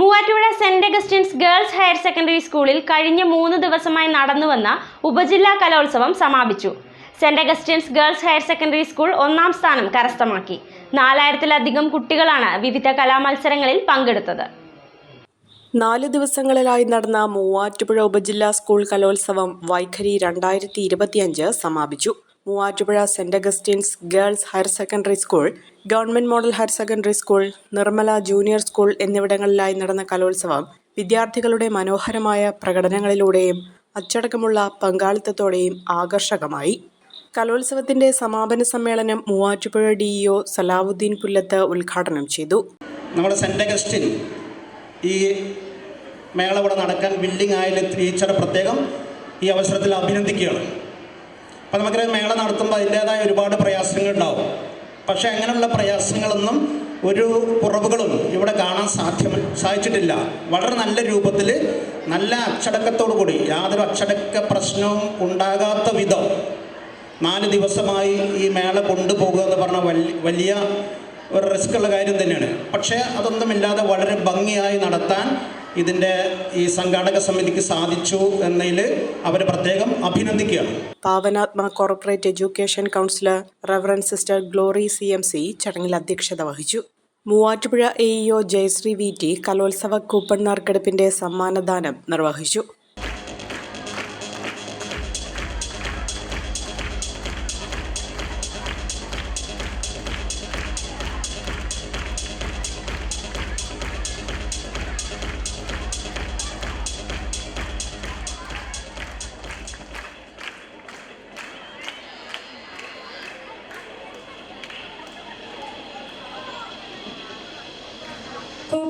Muvattupuzha Saint Augustine's girls higher secondary സ്കൂളിൽ കഴിഞ്ഞ മൂന്ന് ദിവസമായി നടന്നുവന്ന ഉപജില്ലാ കലോത്സവം സമാപിച്ചു. Saint Augustine's girls higher secondary school ഒന്നാം സ്ഥാനം കരസ്ഥമാക്കി. നാലായിരത്തിലധികം കുട്ടികളാണ് വിവിധ കലാമത്സരങ്ങളിൽ പങ്കെടുത്തത്. നാല് ദിവസങ്ങളിലായി നടന്ന മൂവാറ്റുപുഴ ഉപജില്ലാ സ്കൂൾ കലോത്സവം വൈഖരി രണ്ടായിരത്തി ഇരുപത്തിയഞ്ച് സമാപിച്ചു. Muvattupuzha Saint Augustine's girls higher secondary school government model higher secondary school Nirmala junior school എന്നിവിടങ്ങളിലായി നടന്ന കലോത്സവം വിദ്യാർത്ഥികളുടെ മനോഹരമായ പ്രകടനങ്ങളിലൂടെയും അച്ചടക്കമുള്ള പങ്കാളിത്തത്തോടെയും ആകർഷകമായി. കലോത്സവത്തിന്റെ സമാപന സമ്മേളനം മൂവാറ്റുപുഴ ഡിഇഒ സലാവുദ്ദീൻ പുല്ലത്ത് ഉദ്ഘാടനം ചെയ്തു. നമ്മുടെ സെന്റ് അഗസ്റ്റിൻ ഈ മേള ഇവിടെ നടക്കാൻ ബിൽഡിംഗ് ആയാലും ടീച്ചറെ പ്രത്യേകം ഈ അവസരത്തിൽ അഭിനന്ദിക്കുകയാണ്. അപ്പോൾ നമുക്കൊരു മേള നടത്തുമ്പോൾ അതിന്റേതായ ഒരുപാട് പ്രയാസങ്ങൾ ഉണ്ടാവും പക്ഷേ അങ്ങനെയുള്ള പ്രയാസങ്ങളൊന്നും ഒരു കുറവുകളും ഇവിടെ കാണാൻ സാധ്യം സാധിച്ചിട്ടില്ല. വളരെ നല്ല രൂപത്തിൽ നല്ല അച്ചടക്കത്തോടു കൂടി യാതൊരു അച്ചടക്ക പ്രശ്നവും ഉണ്ടാകാത്ത വിധം നാല് ദിവസമായി ഈ മേള കൊണ്ടുപോകുക എന്ന് പറഞ്ഞ വലിയ ഒരു റിസ്ക് ഉള്ള കാര്യം തന്നെയാണ്. പക്ഷേ അതൊന്നുമില്ലാതെ വളരെ ഭംഗിയായി നടത്താൻ ഇതിന്റെ ഈ സംഘാടക സമിതിക്ക് സാധിച്ചു എന്നതിൽ അവർ പ്രത്യേകം അഭിനന്ദിക്കുകയാണ്. Pavanatma corporate education councillor reverend sister Glory C M C ചടങ്ങിൽ അധ്യക്ഷത വഹിച്ചു. Muvattupuzha A Jayasree V T കലോത്സവ കൂപ്പൺ നറുക്കെടുപ്പിന്റെ സമ്മാനദാനം നിർവഹിച്ചു.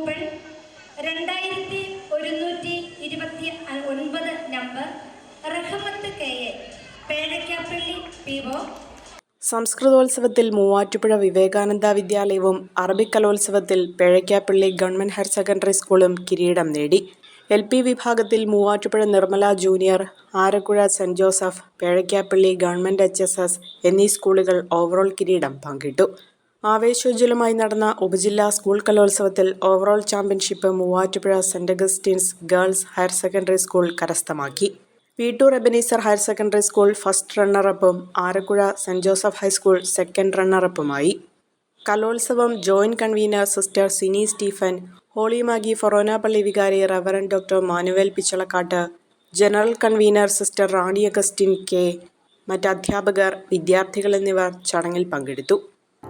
കൂപ്പൺ രണ്ടായിരത്തി ഒരുന്നൂറ്റി ഇരുപത്തി ഒൻപത് number Rahmath K A Pedakkappally P O. സംസ്കൃതോത്സവത്തിൽ Muvattupuzha Vivekananda വിദ്യാലയവും അറബിക് കലോത്സവത്തിൽ പേഴയ്ക്കാപ്പള്ളി ഗവൺമെന്റ് ഹയർ സെക്കൻഡറി സ്കൂളും കിരീടം നേടി. എൽ പി വിഭാഗത്തിൽ Muvattupuzha Nirmala junior Arakkuzha Saint Joseph Pezhakkappilly government H എന്നീ സ്കൂളുകൾ ഓവറോൾ കിരീടം പങ്കിട്ടു. ആവേശോജ്വലമായി നടന്ന ഉപജില്ലാ സ്കൂൾ കലോത്സവത്തിൽ overall championship Muvattupuzha Saint Augustine's girls higher secondary school കരസ്ഥമാക്കി. Veettoor Ebenezer higher secondary school first റണ്ണറപ്പും Arakkuzha Saint Joseph high school second റണ്ണറപ്പുമായി. കലോത്സവം joint convener sister Sini Stephen holy Magi പള്ളി വികാരി reverend doctor Manuel Pichalakkattu general convener sister Rani Augustine K മറ്റ് അധ്യാപകർ വിദ്യാർത്ഥികൾ എന്നിവർ ചടങ്ങിൽ പങ്കെടുത്തു.